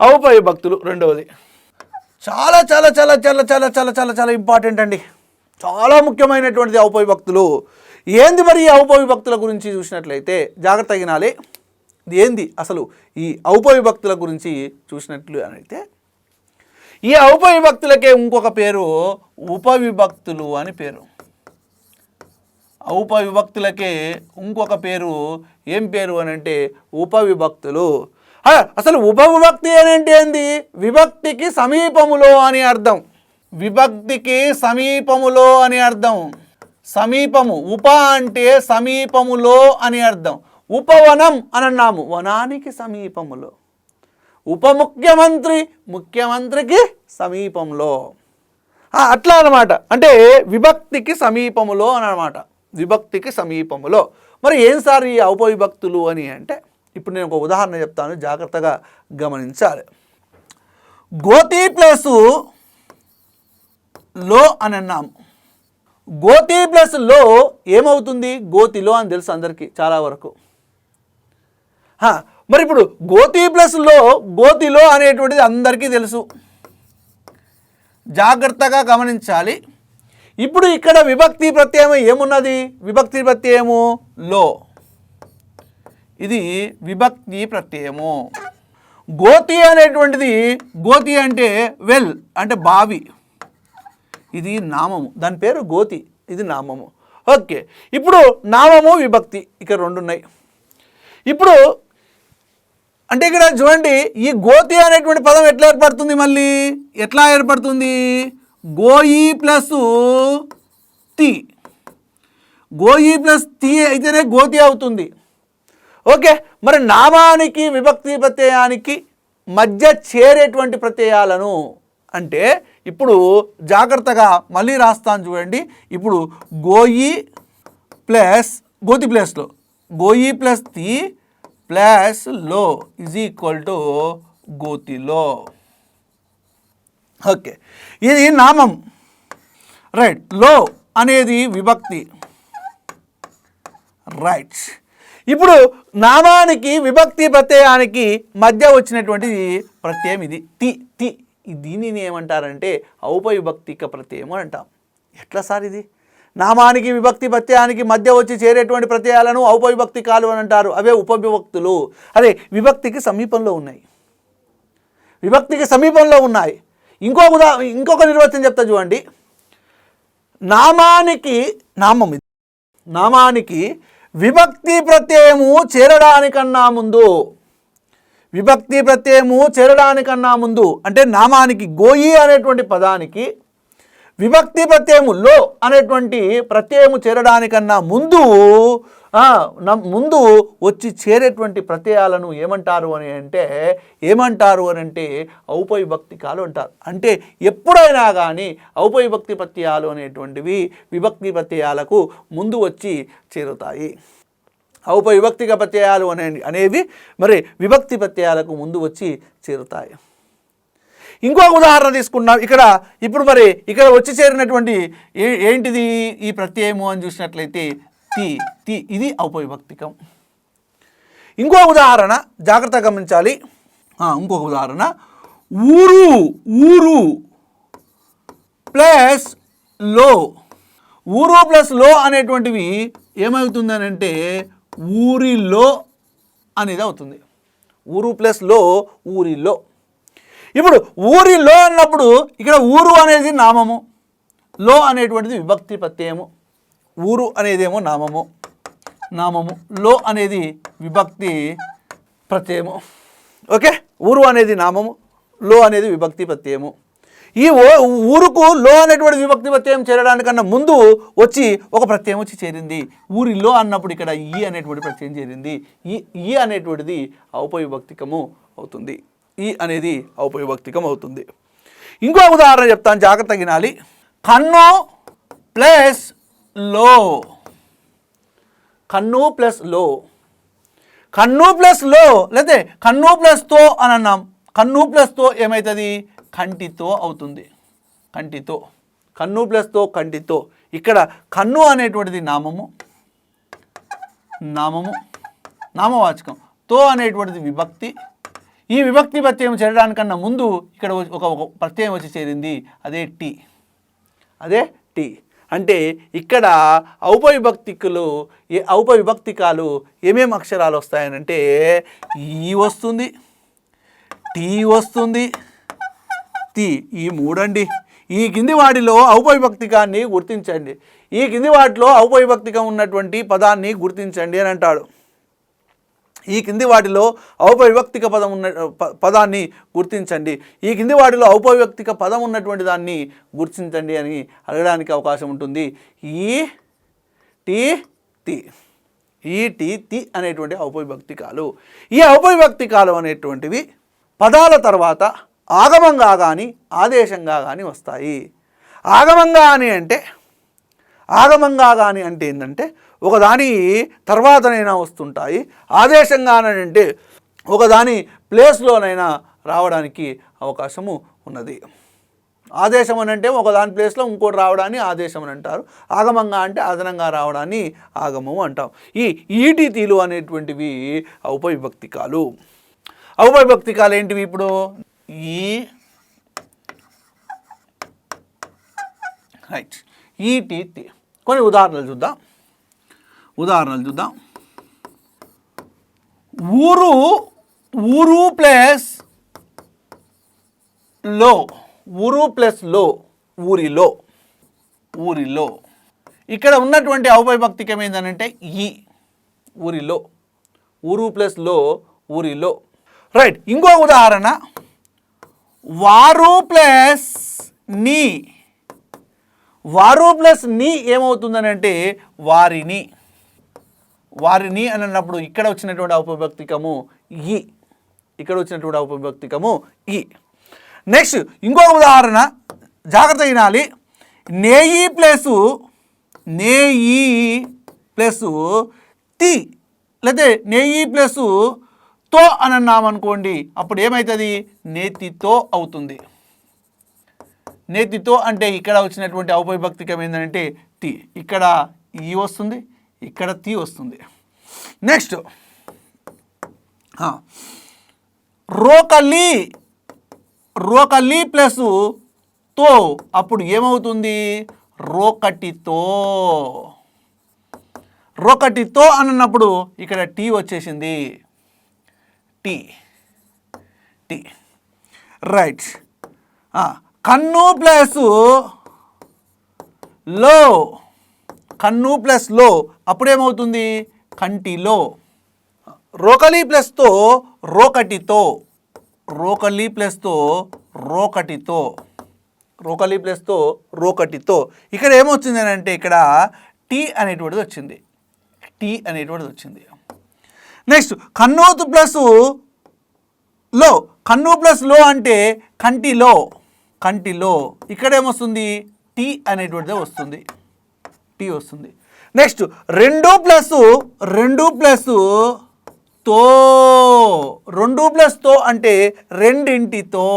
ఔపయ భక్తులు రెండవది. చాలా చాలా చాలా చాలా చాలా చాలా చాలా చాలా ఇంపార్టెంట్ అండి. చాలా ముఖ్యమైనటువంటిది ఔపయ భక్తులు. ఏంది మరి ఈ ఔపయ భక్తుల గురించి చూసినట్లయితే జాగ్రత్త తగినాలి ఏంది అసలు ఈ ఔపయ భక్తుల గురించి చూసినట్లు అని అయితే ఈ ఔపవిభక్తులకే ఇంకొక పేరు ఉపవిభక్తులు అని పేరు. ఉపవిభక్తులకే ఇంకొక పేరు ఏం పేరు అని అంటే ఉపవిభక్తులు అసలు ఉపవిభక్తి అనేంటి అంటే ఏంది? విభక్తికి సమీపములో అని అర్థం. విభక్తికి సమీపములో అని అర్థం. సమీపము ఉప అంటే సమీపములో అని అర్థం. ఉపవనం అని అన్నాము. వనానికి సమీపములో. ఉప ముఖ్యమంత్రి ముఖ్యమంత్రికి సమీపంలో. అట్లా అనమాట అంటే విభక్తికి సమీపములో అని అనమాట విభక్తికి సమీపములో. మరి ఏం సార్ ఈ ఔపవిభక్తులు అని అంటే ఇప్పుడు నేను ఒక ఉదాహరణ చెప్తాను జాగ్రత్తగా గమనించాలి. గోతి ప్లస్లో అని అన్నాము గోతి ప్లస్లో ఏమవుతుంది? గోతిలో అని తెలుసు అందరికీ చాలా వరకు. మరి ఇప్పుడు గోతి ప్లస్లో గోతిలో అనేటువంటిది అందరికీ తెలుసు. జాగ్రత్తగా గమనించాలి. ఇప్పుడు ఇక్కడ విభక్తి ప్రత్యయం ఏమున్నది? విభక్తి ప్రత్యయము లో. ఇది విభక్తి ప్రత్యయము. గోతి అనేటువంటిది గోతి అంటే వెల్ అంటే బావి. ఇది నామము. దాని పేరు గోతి. ఇది నామము. ఓకే. ఇప్పుడు నామము విభక్తి ఇక్కడ రెండు ఉన్నాయి ఇప్పుడు అంటే ఇక్కడ చూడండి ఈ గోతి అనేటువంటి పదం ఎట్లా ఏర్పడుతుంది మళ్ళీ? ఎట్లా ఏర్పడుతుంది? గోయి ప్లస్ తి. గోయి ప్లస్ తి అయితేనే గోతి అవుతుంది. ఓకే మరి నామానికి విభక్తి ప్రత్యయానికి మధ్య చేరేటువంటి ప్రత్యయాలను అంటే ఇప్పుడు జాగ్రత్తగా మళ్ళీ రాస్తాను చూడండి. ఇప్పుడు గోయి ప్లస్ గోతి ప్లస్లో గోయి ప్లస్ తి ప్లస్లో ఇజ్ ఈక్వల్ టు గోతిలో ఓకే ఇది నామం. రైట్లో అనేది విభక్తి. రైట్. ఇప్పుడు నామానికి విభక్తి ప్రత్యయానికి మధ్య వచ్చినటువంటి ప్రత్యయం ఇది. తి తి. దీనిని ఏమంటారంటే ఔపవిభక్తిక ప్రత్యయం అని అంటాం. ఎట్లా సార్ ఇది? నామానికి విభక్తి ప్రత్యయానికి మధ్య వచ్చి చేరేటువంటి ప్రత్యయాలను ఔపవిభక్తి కాలు అని అంటారు. అవే ఉపవిభక్తులు. అదే విభక్తికి సమీపంలో ఉన్నాయి. విభక్తికి సమీపంలో ఉన్నాయి. ఇంకొక ఉదా ఇంకొక నిర్వచనం చెప్తా చూడండి. నామానికి నామం ఇది. నామానికి విభక్తి ప్రత్యయము చేరడానికన్నా ముందు విభక్తి ప్రత్యయము చేరడానికన్నా ముందు అంటే నామానికి గోయి అనేటువంటి పదానికి విభక్తి ప్రత్యయము లో అనేటువంటి ప్రత్యయము చేరడానికన్నా ముందు ముందు వచ్చి చేరేటువంటి ప్రత్యయాలను ఏమంటారు అని అంటే ఏమంటారు అని అంటే ఔపవిభక్తికాలు అంటారు. అంటే ఎప్పుడైనా కానీ ఔపవిభక్తి ప్రత్యయాలు అనేటువంటివి విభక్తి ప్రత్యయాలకు ముందు వచ్చి చేరుతాయి. ఔపవిభక్తిక ప్రత్యయాలు అనే అనేవి మరి విభక్తి ప్రత్యయాలకు ముందు వచ్చి చేరుతాయి. ఇంకొక ఉదాహరణ తీసుకున్నాం ఇక్కడ ఇప్పుడు మరి ఇక్కడ వచ్చి చేరినటువంటి ఏ ఏంటిది ఈ ప్రత్యయము అని చూసినట్లయితే తి తి ఇది ఔపవిభక్తికం. ఇంకో ఉదాహరణ జాగ్రత్తగా గమనించాలి. ఇంకొక ఉదాహరణ ఊరు ఊరు ప్లస్లో. ఊరు ప్లస్లో అనేటువంటివి ఏమవుతుందని అంటే ఊరిలో అనేది అవుతుంది ఊరు ప్లస్లో ఊరిలో. ఇప్పుడు ఊరిలో అన్నప్పుడు ఇక్కడ ఊరు అనేది నామము. లో అనేటువంటిది విభక్తి ప్రత్యయము. ఊరు అనేదేమో నామము. నామము. లో అనేది విభక్తి ప్రత్యయము. ఓకే? ఊరు అనేది నామము. లో అనేది విభక్తి ప్రత్యయము. ఈ ఓ ఊరుకు లో అనేటువంటి విభక్తి ప్రత్యయం చేరడానికన్నా ముందు వచ్చి ఒక ప్రత్యయం వచ్చి చేరింది. ఊరి లో అన్నప్పుడు ఇక్కడ ఈ అనేటువంటి ప్రత్యయం చేరింది. ఈ ఈ అనేటువంటిది ఔపవిభక్తికము అవుతుంది. ఈ అనేది ఔపయోగక్తికం అవుతుంది. ఇంకో ఉదాహరణ చెప్తాను జాగ్రత్త వినాలి. కన్ను ప్లస్లో. కన్ను ప్లస్లో. కన్ను ప్లస్లో లేకపోతే కన్ను ప్లస్తో అని అన్నాం. కన్ను ప్లస్తో ఏమవుతుంది కంటితో అవుతుంది. కంటితో. కన్ను ప్లస్తో కంటితో. ఇక్కడ కన్ను అనేటువంటిది నామము. నామము. నామవాచకం. తో అనేటువంటిది విభక్తి. ఈ విభక్తి ప్రత్యయం చేరడానికన్నా ముందు ఇక్కడ ఒక ఒక ప్రత్యయం వచ్చి చేరింది అదే టీ. అదే టీ. అంటే ఇక్కడ ఔపవిభక్తికులు ఏ ఔపవిభక్తికాలు ఏమేమి అక్షరాలు వస్తాయనంటే ఈ వస్తుంది టీ వస్తుంది తి. ఈ మూడండి. ఈ కింది వాటిలో ఔపవిభక్తికాన్ని గుర్తించండి. ఈ కింది వాటిలో ఔపవిభక్తికం ఉన్నటువంటి పదాన్ని గుర్తించండి అని అంటాడు. ఈ కింది వాటిలో ఔపవిభక్తిక పదం ఉన్న ప- పదాన్ని గుర్తించండి. ఈ కింది వాటిలో ఔపవిభక్తిక పదం ఉన్నటువంటి దాన్ని గుర్తించండి అని అడగడానికి అవకాశం ఉంటుంది. ఈ టీ తి ఈ టీ తి అనేటువంటి ఔపవిభక్తికాలు ఈ ఔపవిభక్తికాలు అనేటువంటివి పదాల తర్వాత ఆగమంగా కానీ ఆదేశంగా కానీ వస్తాయి. ఆగమంగా అని అంటే ఆగమంగా కానీ అంటే ఏంటంటే ఒకదాని తర్వాతనైనా వస్తుంటాయి. ఆదేశంగానంటే ఒకదాని ప్లేస్లోనైనా రావడానికి అవకాశము ఉన్నది. ఆదేశం అని అంటే ఒకదాని ప్లేస్లో ఇంకోటి రావడాన్ని ఆదేశం అని అంటారు ఆగమంగా అంటే అదనంగా రావడాన్ని ఆగమము అంటాం. ఈ ఈటీతీలు అనేటువంటివి ఔపవిభక్తికాలు. ఔపవిభక్తికాలు ఏంటివి ఇప్పుడు? ఈ రైట్. ఈటీతి. కొన్ని ఉదాహరణలు చూద్దాం. ఉదాహరణలు చూద్దాం. ఊరు ఊరు ప్లస్లో. ఊరు ప్లస్లో ఊరిలో. ఊరిలో. ఇక్కడ ఉన్నటువంటి ఔపవిభక్తికం ఏంటంటే ఈ ఊరిలో. ఊరు ప్లస్లో ఊరిలో. రైట్ ఇంకో ఉదాహరణ. వారు ప్లస్ నీ. వారు ప్లస్ నీ ఏమవుతుందని అంటే వారిని. వారిని అని అన్నప్పుడు ఇక్కడ వచ్చినటువంటి ఔపవిభక్తికము ఈ. ఇక్కడ వచ్చినటువంటి ఔపవిభక్తికము ఈ. నెక్స్ట్ ఇంకో ఉదాహరణ. జాగ్రత్త వినాలి. నేయి ప్లస్ నేయి ప్లస్ తి. లేతే నేయి ప్లస్తో అని అన్నామనుకోండి అప్పుడు ఏమవుతుంది నేతితో అవుతుంది. నేతితో అంటే ఇక్కడ వచ్చినటువంటి ఔపవిభక్తికం ఏంటంటే తి. ఇక్కడ ఈ వస్తుంది ఇక్కడ తీ వస్తుంది. నెక్స్ట్ రోకలి రోకలి ప్లస్తో అప్పుడు ఏమవుతుంది? రోకటితో. రోకటితో అన్నప్పుడు ఇక్కడ టీ వచ్చేసింది. టీ. టీ. రైట్ కన్ను ప్లస్లో. కన్ను ప్లస్లో అప్పుడేమవుతుంది? కంటిలో. రోకలి ప్లస్తో రోకటితో. రోకలి ప్లస్తో రోకటితో. రోకలి ప్లస్తో రోకటితో. ఇక్కడ ఏమొచ్చింది అని అంటే ఇక్కడ టీ అనేటువంటిది వచ్చింది. టీ అనేటువంటిది వచ్చింది. నెక్స్ట్ కన్నూత్ ప్లస్లో. కన్ను ప్లస్లో అంటే కంటిలో. కంటిలో. ఇక్కడ ఏమొస్తుంది టీ అనేటువంటిదే వస్తుంది. టీ వస్తుంది. నెక్స్ట్ రెండు ప్లస్ రెండు ప్లస్తో. రెండు ప్లస్తో అంటే రెండింటితో.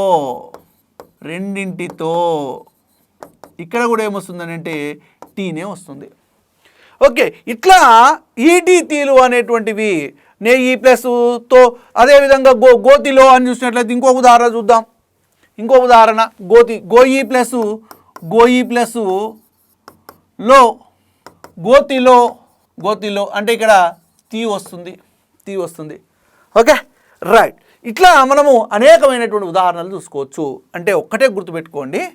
రెండింటితో. ఇక్కడ కూడా ఏమొస్తుందని అంటే టీనే వస్తుంది. ఓకే ఇట్లా ఈటీతీలు అనేటువంటివి నే e ఈ ప్లస్తో అదేవిధంగా గో గోతిలో అని చూసినట్లయితే ఇంకొక ఉదాహరణ చూద్దాం. ఇంకో ఉదాహరణ గోతి గోయి ప్లస్ గోయి ప్లస్లో గోతిలో గోతిలో అంటే ఇక్కడ తీ వస్తుంది తీ వస్తుంది. ఓకే? రైట్ ఇట్లా మనము అనేకమైనటువంటి ఉదాహరణలు చూసుకోవచ్చు. అంటే ఒక్కటే గుర్తుపెట్టుకోండి.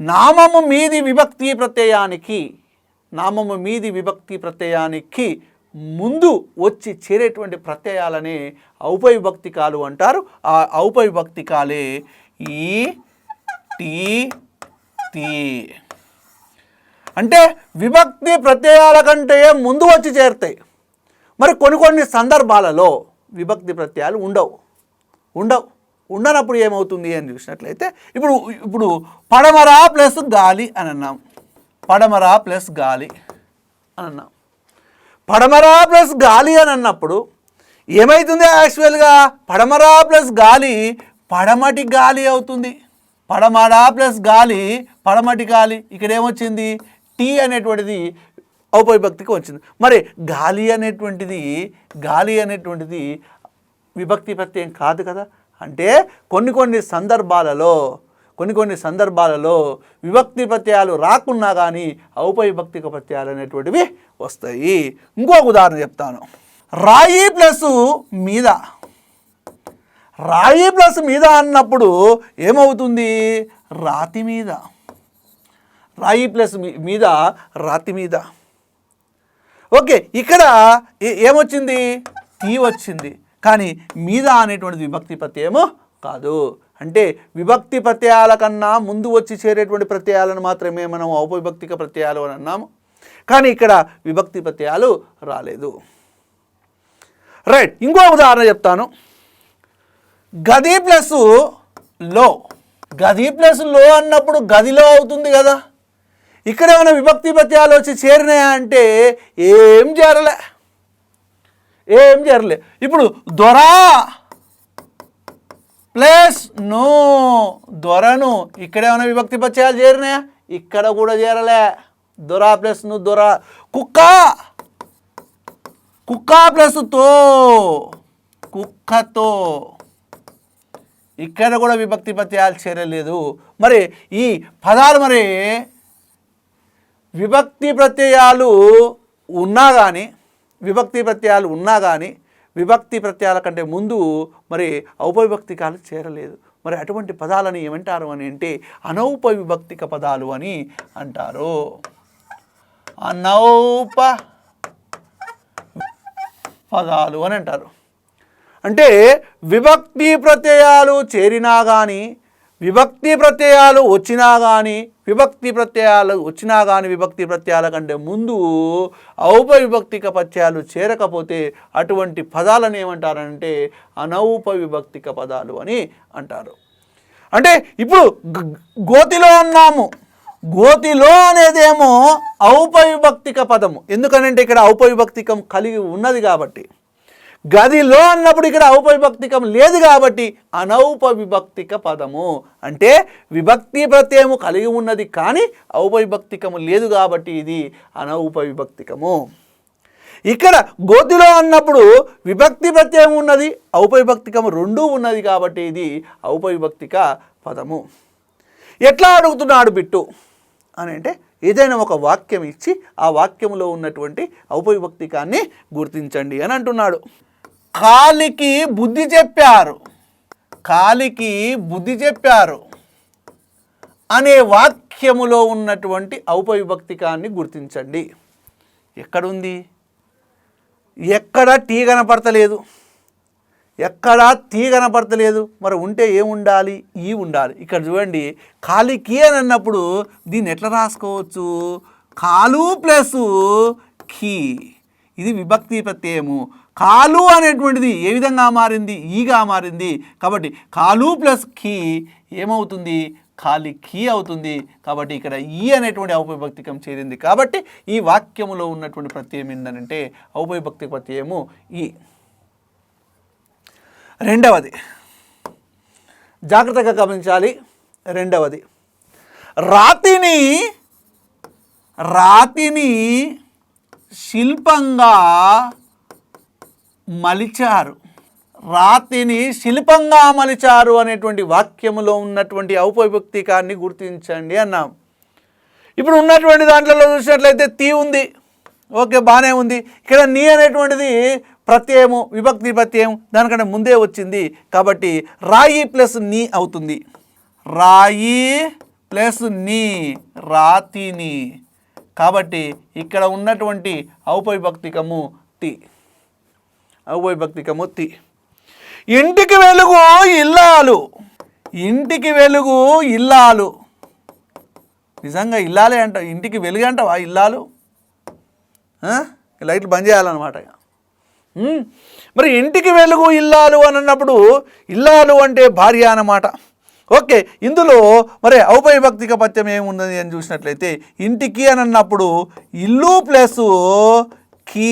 నామము మీది విభక్తి ప్రత్యయానికి నామము మీది విభక్తి ప్రత్యయానికి ముందు వచ్చి చేరేటువంటి ప్రత్యయాలనే ఔపవిభక్తికాలు అంటారు. ఆ ఔపవిభక్తికాలే ఈ టీ తీ. అంటే విభక్తి ప్రత్యయాల కంటే ముందు వచ్చి చేరుతాయి. మరి కొన్ని కొన్ని సందర్భాలలో విభక్తి ప్రత్యయాలు ఉండవు. ఉండవు. ఉండనప్పుడు ఏమవుతుంది అని చూసినట్లయితే ఇప్పుడు ఇప్పుడు పడమరా ప్లస్ గాలి అని అన్నాం. పడమరా ప్లస్ గాలి అని అన్నాం. పడమరా ప్లస్ గాలి అని అన్నప్పుడు ఏమవుతుంది యాక్చువల్గా? పడమరా ప్లస్ గాలి పడమటి గాలి అవుతుంది. పడమరా ప్లస్ గాలి పడమటి గాలి. ఇక్కడ ఏమొచ్చింది టీ అనేటువంటిది ఔపవిభక్తికి వచ్చింది. మరి గాలి అనేటువంటిది గాలి అనేటువంటిది విభక్తి ప్రత్యయం కాదు కదా. అంటే కొన్ని కొన్ని సందర్భాలలో కొన్ని కొన్ని సందర్భాలలో విభక్తి ప్రత్యయాలు రాకున్నా కానీ ఔపవిభక్తిక ప్రత్యయాలు అనేటువంటివి వస్తాయి. ఇంకొక ఉదాహరణ చెప్తాను. రాయి ప్లస్ మీద. రాయి ప్లస్ మీద అన్నప్పుడు ఏమవుతుంది? రాతి మీద. రాయి ప్లస్ మీ- మీద రాతి మీద. ఓకే ఇక్కడ ఏ- ఏమొచ్చింది? తీ వచ్చింది. కానీ మీద అనేటువంటిది విభక్తి ప్రత్యయము కాదు. అంటే విభక్తి ప్రత్యయాల కన్నా ముందు వచ్చి చేరేటువంటి ప్రత్యయాలను మాత్రమే మనం ఔపవిభక్తిక ప్రత్యయాలు అని అన్నాము. కానీ ఇక్కడ విభక్తి ప్రత్యయాలు రాలేదు. రైట్ ఇంకో ఉదాహరణ చెప్తాను. గది ప్లస్లో. గది ప్లస్లో అన్నప్పుడు గదిలో అవుతుంది కదా. ఇక్కడ ఏమైనా విభక్తి పత్యాలు వచ్చి చేరినాయా అంటే ఏం చేరలే. ఏం చేరలే. ఇప్పుడు దొరా ప్లస్ నో దొరను ఇక్కడ ఏమైనా విభక్తి పత్యాలు చేరినాయా? ఇక్కడ కూడా చేరలే. దొరా ప్లస్ను దొర. కుక్క. కుక్క ప్లస్తో. కుక్కతో. ఇక్కడ కూడా విభక్తి పత్యాలు చేరలేదు. మరి ఈ పదాలు మరి విభక్తి ప్రత్యయాలు ఉన్నా కానీ విభక్తి ప్రత్యయాలు ఉన్నా కానీ విభక్తి ప్రత్యయాల కంటే ముందు మరి ఔపవిభక్తికాలు చేరలేదు. మరి అటువంటి పదాలని ఏమంటారు అని అంటే అనౌపవిభక్తిక పదాలు అని అంటారు. అనౌప పదాలు అని అంటారు. అంటే విభక్తి ప్రత్యయాలు చేరినా కానీ విభక్తి ప్రత్యయాలు వచ్చినా కానీ విభక్తి ప్రత్యయాలు వచ్చినా కానీ విభక్తి ప్రత్యయాల కంటే ముందు ఔపవిభక్తిక ప్రత్యయాలు చేరకపోతే అటువంటి పదాలను ఏమంటారంటే అనౌపవిభక్తిక పదాలు అని అంటారు. అంటే ఇప్పుడు గోతిలో ఉన్నాము. గోతిలో అనేదేమో ఔపవిభక్తిక పదము. ఎందుకనంటే ఇక్కడ ఔపవిభక్తికం కలిగి ఉన్నది కాబట్టి. గదిలో అన్నప్పుడు ఇక్కడ ఔపవిభక్తికం లేదు కాబట్టి అనౌపవిభక్తిక పదము. అంటే విభక్తి ప్రత్యయము కలిగి ఉన్నది కానీ ఔపవిభక్తికము లేదు కాబట్టి ఇది అనౌపవిభక్తికము. ఇక్కడ గోతిలో అన్నప్పుడు విభక్తి ప్రత్యయం ఉన్నది ఔపవిభక్తికము రెండూ ఉన్నది కాబట్టి ఇది ఔపవిభక్తిక పదము. ఎట్లా అడుగుతున్నాడు బిట్టు? అని అంటే ఏదైనా ఒక వాక్యం ఇచ్చి ఆ వాక్యంలో ఉన్నటువంటి ఔపవిభక్తికాన్ని గుర్తించండి అని అంటున్నాడు. కాలికి బుద్ధి చెప్పారు. కాలికి బుద్ధి చెప్పారు. అనే వాక్యములో ఉన్నటువంటి ఔపవిభక్తికాన్ని గుర్తించండి. ఎక్కడుంది? ఎక్కడ టీ కనపడతలేదు? ఎక్కడా తీ కనపడతలేదు? మరి ఉంటే ఏం ఉండాలి? ఈ ఉండాలి. ఇక్కడ చూడండి కాలికి అని అన్నప్పుడు దీన్ని ఎట్లా రాసుకోవచ్చు? కాలు ప్లస్ కీ. ఇది విభక్తి ప్రత్యయము. కాలు అనేటువంటిది ఏ విధంగా మారింది? ఈగా మారింది. కాబట్టి కాలు ప్లస్ కీ ఏమవుతుంది? ఖాళీ కీ అవుతుంది. కాబట్టి ఇక్కడ ఈ అనేటువంటి ఔపవిభక్తికం చేరింది. కాబట్టి ఈ వాక్యములో ఉన్నటువంటి ప్రత్యయం ఏంటంటే ఔపవిభక్తి ప్రత్యయము ఈ. రెండవది. జాగ్రత్తగా గమనించాలి. రెండవది. రాతిని రాతిని శిల్పంగా మలిచారు. రాతిని శిల్పంగా మలిచారు అనేటువంటి వాక్యములో ఉన్నటువంటి ఔపవిభక్తికాన్ని గుర్తించండి అన్నాం. ఇప్పుడు ఉన్నటువంటి దాంట్లో చూసినట్లయితే తీ ఉంది. ఓకే బాగానే ఉంది. ఇక్కడ నీ అనేటువంటిది ప్రత్యయము విభక్తి ప్రత్యయం దానికంటే ముందే వచ్చింది. కాబట్టి రాయి ప్లస్ నీ అవుతుంది. రాయి ప్లస్ నీ రాతిని. కాబట్టి ఇక్కడ ఉన్నటువంటి ఔపవిభక్తికము టీ. ఔపవిభక్తికము మొత్తి ఇంటికి వెలుగు ఇల్లాలు. ఇంటికి వెలుగు ఇల్లాలు. నిజంగా ఇల్లాలే అంట ఇంటికి వెలుగు అంటావా ఇల్లాలు? లైట్లు బంద్ చేయాలన్నమాట మరి ఇంటికి వెలుగు ఇల్లాలు అని అన్నప్పుడు ఇల్లాలు అంటే భార్య అన్నమాట. ఓకే ఇందులో మరి ఔపవిభక్తిక పత్యం ఏమున్నది అని చూసినట్లయితే ఇంటికి అని అన్నప్పుడు ఇల్లు ప్లస్ కీ.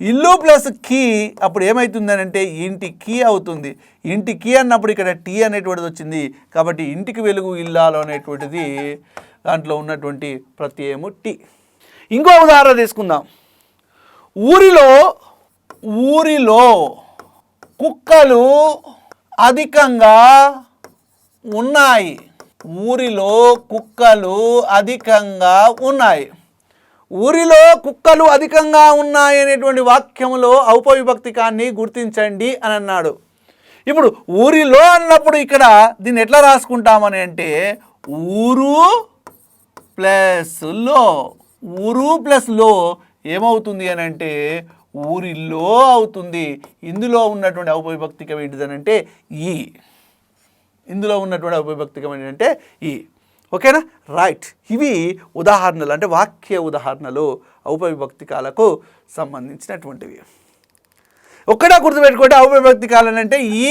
ఇల్లు ప్లస్ కీ అప్పుడు ఏమవుతుందని అంటే ఇంటి కీ అవుతుంది. ఇంటి కీ అన్నప్పుడు ఇక్కడ టీ అనేటువంటిది వచ్చింది. కాబట్టి ఇంటికి వెలుగు ఇల్లాలు అనేటువంటిది దాంట్లో ఉన్నటువంటి ప్రత్యయము టీ. ఇంకో ఉదాహరణ తీసుకుందాం. ఊరిలో ఊరిలో కుక్కలు అధికంగా ఉన్నాయి. ఊరిలో కుక్కలు అధికంగా ఉన్నాయి. ఊరిలో కుక్కలు అధికంగా ఉన్నాయి అనేటువంటి వాక్యంలో ఔపవిభక్తికాన్ని గుర్తించండి అని అన్నాడు. ఇప్పుడు ఊరిలో అన్నప్పుడు ఇక్కడ దీన్ని ఎట్లా రాసుకుంటామని అంటే ఊరు ప్లస్లో ఊరు ప్లస్లో ఏమవుతుంది అని అంటే ఊరిలో అవుతుంది. ఇందులో ఉన్నటువంటి ఔపవిభక్తికం ఏంటిదనంటే ఈ. ఇందులో ఉన్నటువంటి ఔపవిభక్తికం ఏంటంటే ఈ. ఓకేనా? రైట్. ఇవి ఉదాహరణలు అంటే వాక్య ఉదాహరణలు ఔపవిభక్తికాలకు సంబంధించినటువంటివి. ఒక్కడా గుర్తుపెట్టుకోండి ఔపవిభక్తి అంటే ఈ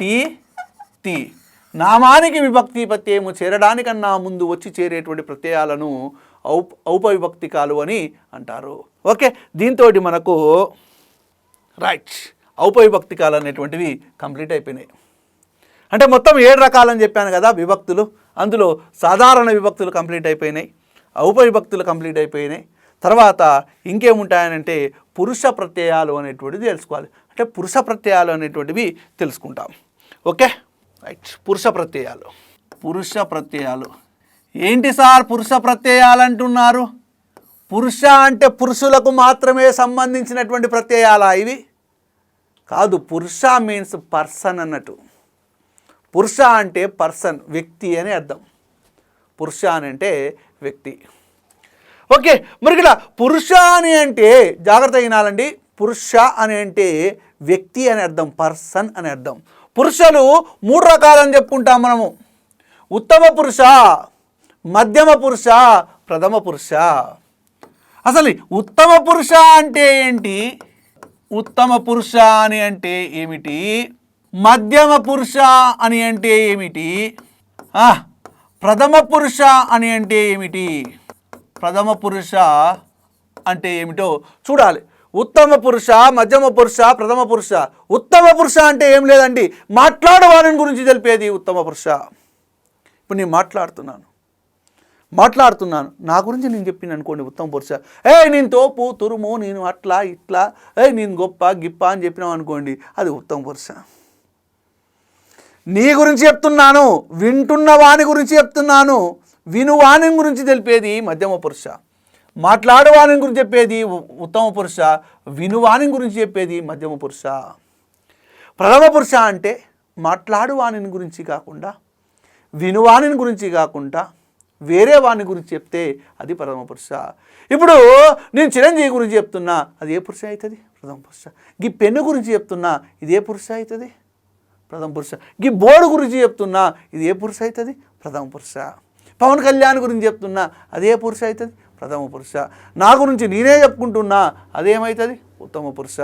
టీ టి నామానికి విభక్తి ప్రత్యయము చేరడానికన్నా ముందు వచ్చి చేరేటువంటి ప్రత్యయాలను ఔప ఔపవిభక్తికాలు అని అంటారు. ఓకే? దీంతో మనకు రైట్. ఔపవిభక్తికాలు అనేటువంటివి కంప్లీట్ అయిపోయినాయి. అంటే మొత్తం ఏడు రకాలని చెప్పాను కదా విభక్తులు. అందులో సాధారణ విభక్తులు కంప్లీట్ అయిపోయినాయి. ఔపవిభక్తులు కంప్లీట్ అయిపోయినాయి. తర్వాత ఇంకేముంటాయనంటే పురుష ప్రత్యయాలు అనేటువంటిది తెలుసుకోవాలి. అంటే పురుష ప్రత్యయాలు అనేటువంటివి తెలుసుకుంటాం. ఓకే? రైట్. పురుష ప్రత్యయాలు. పురుష ప్రత్యయాలు. ఏంటి సార్ పురుష ప్రత్యయాలు అంటున్నారు పురుష అంటే పురుషులకు మాత్రమే సంబంధించినటువంటి ప్రత్యయాలా ఇవి? కాదు పురుష మీన్స్ పర్సన్ అన్నట్టు. పురుష అంటే పర్సన్ వ్యక్తి అని అర్థం. పురుష అని అంటే వ్యక్తి. ఓకే మరి ఇక్కడ పురుష అని అంటే జాగ్రత్త వినాలండి. పురుష అని అంటే వ్యక్తి అని అర్థం పర్సన్ అని అర్థం. పురుషులు మూడు రకాలని చెప్పుకుంటాం మనము. ఉత్తమ పురుష మధ్యమ పురుష ప్రథమ పురుష. అసలు ఉత్తమ పురుష అంటే ఏంటి? ఉత్తమ పురుష అని అంటే ఏమిటి? మధ్యమ పురుష అని అంటే ఏమిటి? ఆ, ప్రథమ పురుష అని అంటే ఏమిటి? ప్రథమ పురుష అంటే ఏమిటో చూడాలి. ఉత్తమ పురుష మధ్యమ పురుష ప్రథమ పురుష. ఉత్తమ పురుష అంటే ఏం లేదండి. మాట్లాడే గురించి తెలిపేది ఉత్తమ పురుష. ఇప్పుడు నేను మాట్లాడుతున్నాను. మాట్లాడుతున్నాను. నా గురించి నేను చెప్పిన అనుకోండి ఉత్తమ పురుష. ఏ నేను తోపు తురుము నేను అట్లా ఇట్లా ఏ నేను గొప్ప గిప్ప అని చెప్పినాం అనుకోండి అది ఉత్తమ పురుష. నీ గురించి చెప్తున్నాను వింటున్న వాని గురించి చెప్తున్నాను విను వాని గురించి తెలిపేది మధ్యమ పురుష. మాట్లాడువాని గురించి చెప్పేది ఉ- ఉత్తమ పురుష వినువాని గురించి చెప్పేది మధ్యమ పురుష. ప్రథమ పురుష అంటే మాట్లాడువాని గురించి కాకుండా వినువాని గురించి కాకుండా వేరే వాని గురించి చెప్తే అది ప్రథమ పురుష. ఇప్పుడు నేను చిరంజీవి గురించి చెప్తున్నా అది ఏ పురుష అవుతుంది? ప్రథమ పురుష. ఈ పెన్ను గురించి చెప్తున్నా ఇదే పురుష అవుతుంది? ప్రథమ పురుష. ఈ బోర్డు గురించి చెప్తున్నా ఇది ఏ పురుష అవుతుంది? ప్రథమ పురుష. పవన్ కళ్యాణ్ గురించి చెప్తున్నా అదే పురుష అవుతుంది? ప్రథమ పురుష. నా గురించి నేనే చెప్పుకుంటున్నా అదేమవుతుంది ఉత్తమ పురుష.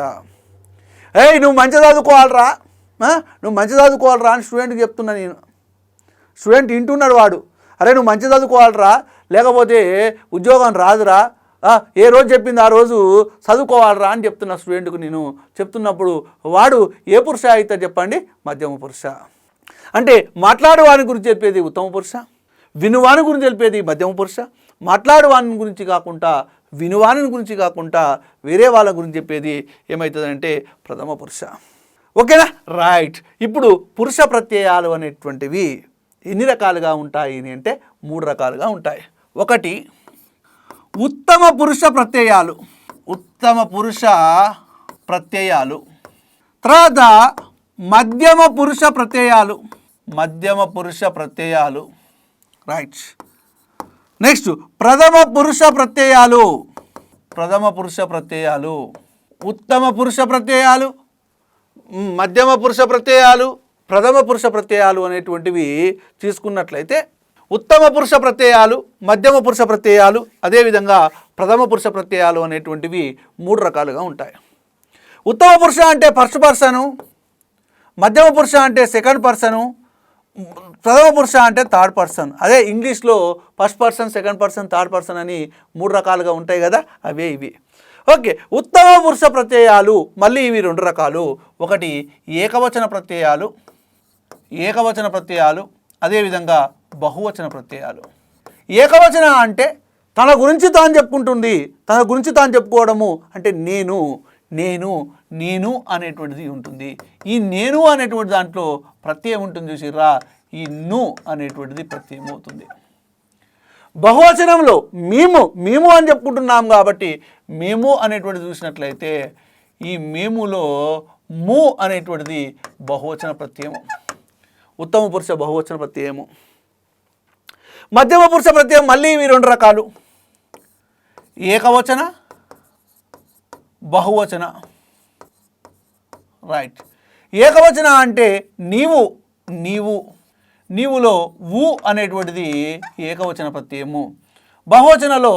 ఏయ్ నువ్వు మంచి చదువుకోవాలరా. నువ్వు మంచి చదువుకోవాలరా అని స్టూడెంట్కి చెప్తున్నా నేను. స్టూడెంట్ వింటున్నాడు వాడు. అరే నువ్వు మంచి చదువుకోవాలరా. లేకపోతే ఉద్యోగం రాదురా. ఏ రోజు చెప్పింది ఆ రోజు? చదువుకోవాలరా అని చెప్తున్న స్టూడెంట్కు నేను. చెప్తున్నప్పుడు వాడు ఏ పురుష అయితే చెప్పండి? మధ్యమ పురుష. అంటే మాట్లాడేవాని గురించి చెప్పేది ఉత్తమ పురుష వినువాని గురించి తెలిపేది మధ్యమ పురుష మాట్లాడేవాని గురించి కాకుండా వినువాని గురించి కాకుండా వేరే వాళ్ళ గురించి చెప్పేది ఏమవుతుందంటే ప్రథమ పురుష. ఓకేనా? రైట్. ఇప్పుడు పురుష ప్రత్యయాలు అనేటువంటివి ఎన్ని రకాలుగా ఉంటాయి అంటే మూడు రకాలుగా ఉంటాయి. ఒకటి ఉత్తమ పురుష ప్రత్యయాలు. ఉత్తమ పురుష ప్రత్యయాలు. తర్వాత మధ్యమ పురుష ప్రత్యయాలు. మధ్యమ పురుష ప్రత్యయాలు. రైట్ నెక్స్ట్ ప్రథమ పురుష ప్రత్యయాలు. ప్రథమ పురుష ప్రత్యయాలు. ఉత్తమ పురుష ప్రత్యయాలు. మధ్యమ పురుష ప్రత్యయాలు. ప్రథమ పురుష ప్రత్యయాలు అనేటువంటివి తీసుకున్నట్లయితే ఉత్తమ పురుష ప్రత్యయాలు మధ్యమ పురుష ప్రత్యయాలు అదేవిధంగా ప్రథమ పురుష ప్రత్యయాలు అనేటువంటివి మూడు రకాలుగా ఉంటాయి. ఉత్తమ పురుష అంటే ఫస్ట్ పర్సను మధ్యమ పురుష అంటే సెకండ్ పర్సను ప్రథమ పురుష అంటే థర్డ్ పర్సన్ అదే ఇంగ్లీష్లో first person second person third person అని మూడు రకాలుగా ఉంటాయి కదా అవే ఇవి. ఓకే ఉత్తమ పురుష ప్రత్యయాలు మళ్ళీ ఇవి రెండు రకాలు. ఒకటి ఏకవచన ప్రత్యయాలు ఏకవచన ప్రత్యయాలు అదేవిధంగా బహువచన ప్రత్యయాలు. ఏకవచన అంటే తన గురించి తాను చెప్పుకుంటుంది. తన గురించి తాను చెప్పుకోవడము అంటే నేను నేను నేను అనేటువంటిది ఉంటుంది. ఈ నేను అనేటువంటి దాంట్లో ప్రత్యయం ఉంటుంది చూసిర్రా? ఈ ను అనేటువంటిది ప్రత్యయం అవుతుంది. బహువచనంలో మేము మేము అని చెప్పుకుంటున్నాం కాబట్టి మేము అనేటువంటిది చూసినట్లయితే ఈ మేములో ము అనేటువంటిది బహువచన ప్రత్యయము. ఉత్తమ పురుష బహువచన ప్రత్యయము. మధ్యమ పురుష ప్రత్యయం మళ్ళీ ఇవి రెండు రకాలు. ఏకవచన బహువచన. రైట్ ఏకవచన అంటే నీవు నీవు నీవులో ఉ అనేటువంటిది ఏకవచన ప్రత్యయము. బహువచనలో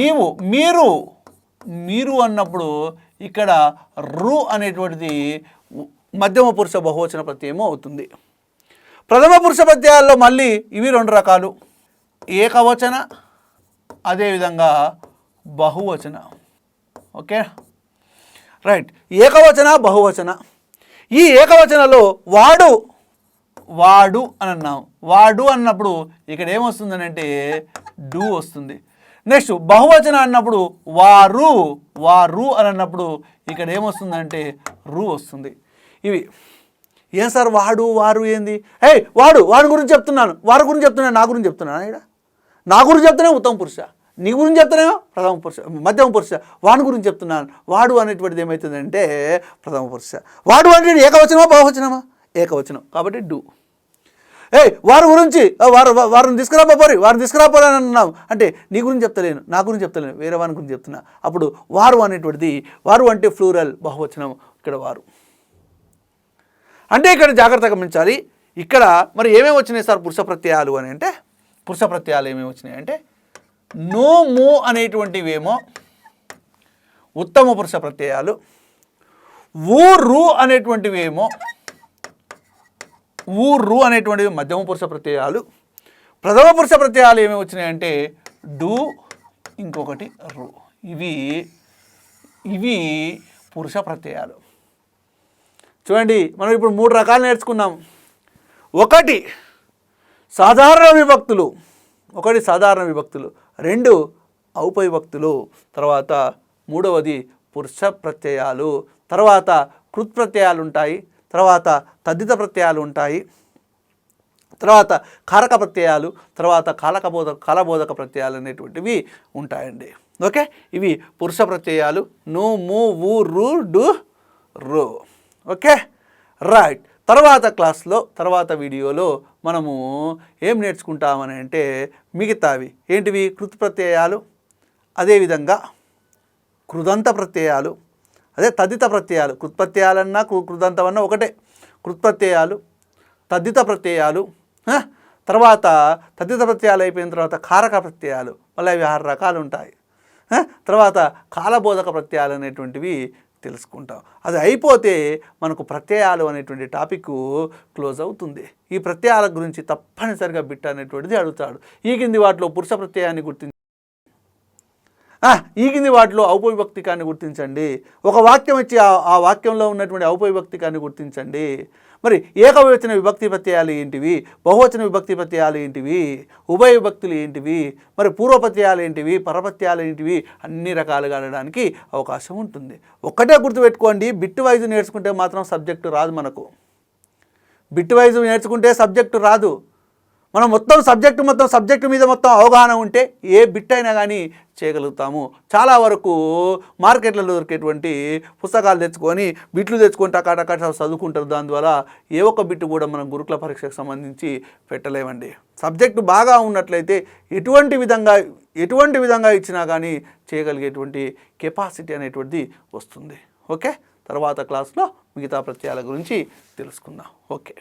నీవు మీరు మీరు అన్నప్పుడు ఇక్కడ రు అనేటువంటిది మధ్యమ పురుష బహువచన ప్రత్యయము అవుతుంది. ప్రథమ పురుష ప్రత్యయాల్లో మళ్ళీ ఇవి రెండు రకాలు. ఏకవచన అదేవిధంగా బహువచన. ఓకే? రైట్. ఏకవచన బహువచన. ఈ ఏకవచనలో వాడు వాడు అని అన్నాం వాడు అన్నప్పుడు ఇక్కడ ఏమొస్తుందని అంటే డూ వస్తుంది. నెక్స్ట్ బహువచన అన్నప్పుడు వారు వారు అని అన్నప్పుడు ఇక్కడ ఏమొస్తుందంటే రు వస్తుంది. ఇవి. ఏం సార్ వాడు వారు ఏంది? హే వాడు వాడి గురించి చెప్తున్నాను. వారి గురించి చెప్తున్నాను నా గురించి చెప్తున్నాను ఇక్కడ? నా గురించి చెప్తేనే ఉత్తమ పురుష నీ గురించి చెప్తేనేమో ప్రథమ పురుష మధ్యమ పురుష వాని గురించి చెప్తున్నాను. వాడు అనేటువంటిది ఏమవుతుందంటే ప్రథమ పురుష. వాడు అంటే ఏకవచనమా బహువచనమా? ఏకవచనం. కాబట్టి డూ. ఏ వారి గురించి వారు వారిని తీసుకురాపోరి వారిని తీసుకురాపోరి అని అన్నాం అంటే నీ గురించి చెప్తలేను నా గురించి చెప్తలేను వేరే వారి గురించి చెప్తున్నా. అప్పుడు వారు అనేటువంటిది వారు అంటే ఫ్లూరల్ బహువచనం ఇక్కడ వారు. అంటే ఇక్కడ జాగ్రత్తగా గమనించాలి. ఇక్కడ మరి ఏమేమి వచ్చినాయి సార్ పురుష ప్రత్యయాలు అని అంటే పురుష ప్రత్యయాలు ఏమేమి వచ్చినాయి అంటే నో మో అనేటువంటివేమో ఉత్తమ పురుష ప్రత్యయాలు ఊ రు అనేటువంటివేమో ఊ రు అనేటువంటివి మధ్యమ పురుష ప్రత్యయాలు ప్రథమ పురుష ప్రత్యయాలు ఏమేమి వచ్చినాయంటే డు ఇంకొకటి రు. ఇవి ఇవి పురుష ప్రత్యయాలు చూడండి మనం ఇప్పుడు మూడు రకాలు నేర్చుకున్నాం. ఒకటి సాధారణ విభక్తులు. ఒకటి సాధారణ విభక్తులు రెండు ఔపవిభక్తులు తర్వాత మూడవది పురుష ప్రత్యయాలు తర్వాత కృత్ ప్రత్యయాలు ఉంటాయి తర్వాత తద్దిత ప్రత్యయాలు ఉంటాయి తర్వాత కారక ప్రత్యయాలు తర్వాత కాలకబోధ కాలబోధక ప్రత్యయాలు అనేటువంటివి ఉంటాయండి. ఓకే? ఇవి పురుష ప్రత్యయాలు. ను ము ఊ రు డు రు. ఓకే? రైట్. తర్వాత క్లాస్లో తర్వాత వీడియోలో మనము ఏం నేర్చుకుంటామని అంటే మిగతావి. ఏంటివి? కృత్ ప్రత్యయాలు అదేవిధంగా కృదంత ప్రత్యయాలు అదే తదిత ప్రత్యయాలు. కృత్ప్రత్యయాలన్నా కృ- కృదంతమన్నా ఒకటే. కృత్ప్రత్యయాలు తద్దిత ప్రత్యయాలు తర్వాత తద్దిత ప్రత్యయాలు అయిపోయిన తర్వాత కారక ప్రత్యయాలు. మళ్ళీ అవి ఆరు రకాలు ఉంటాయి. తర్వాత కాలబోధక ప్రత్యయాలు అనేటువంటివి తెలుసుకుంటాం. అది అయిపోతే మనకు ప్రత్యయాలు అనేటువంటి టాపిక్ క్లోజ్ అవుతుంది. ఈ ప్రత్యయాల గురించి తప్పనిసరిగా బిట్ అనేటువంటిది అడుగుతాడు. ఈ కింది వాటిలో పురుష ప్రత్యయాన్ని గుర్తించి ఈ కింది వాటిలో ఔపవిభక్తికాన్ని గుర్తించండి. ఒక వాక్యం ఇచ్చి ఆ ఆ వాక్యంలో ఉన్నటువంటి ఔపవిభక్తికాన్ని గుర్తించండి. మరి ఏకవచన విభక్తి ప్రత్యయాలు ఏంటివి? బహువచన విభక్తి ప్రత్యయాలు ఏంటివి? ఉభయ విభక్తులు ఏంటివి? మరి పూర్వపత్యయాలు ఏంటివి? పరపత్యాలు ఏంటివి? అన్ని రకాలుగా అనడానికి అవకాశం ఉంటుంది. ఒక్కటే గుర్తుపెట్టుకోండి బిట్ వైజ్ నేర్చుకుంటే మాత్రం సబ్జెక్టు రాదు మనకు. బిట్ వైజ్ నేర్చుకుంటే సబ్జెక్టు రాదు. మనం మొత్తం సబ్జెక్టు మొత్తం సబ్జెక్టు మీద మొత్తం అవగాహన ఉంటే ఏ బిట్ అయినా కానీ చేయగలుగుతాము. చాలా వరకు మార్కెట్లలో దొరికేటువంటి పుస్తకాలు తెచ్చుకొని బిట్లు తెచ్చుకొని టకాటకా చదువుకుంటారు. దాని ద్వారా ఏ ఒక్క బిట్టు కూడా మనం గురుకుల పరీక్షకు సంబంధించి పెట్టలేమండి. సబ్జెక్టు బాగా ఉన్నట్లయితే ఎటువంటి విధంగా ఎటువంటి విధంగా ఇచ్చినా కానీ చేయగలిగేటువంటి కెపాసిటీ అనేటువంటిది వస్తుంది. ఓకే? తర్వాత క్లాస్లో మిగతా ప్రత్యయాల గురించి తెలుసుకుందాం. ఓకే?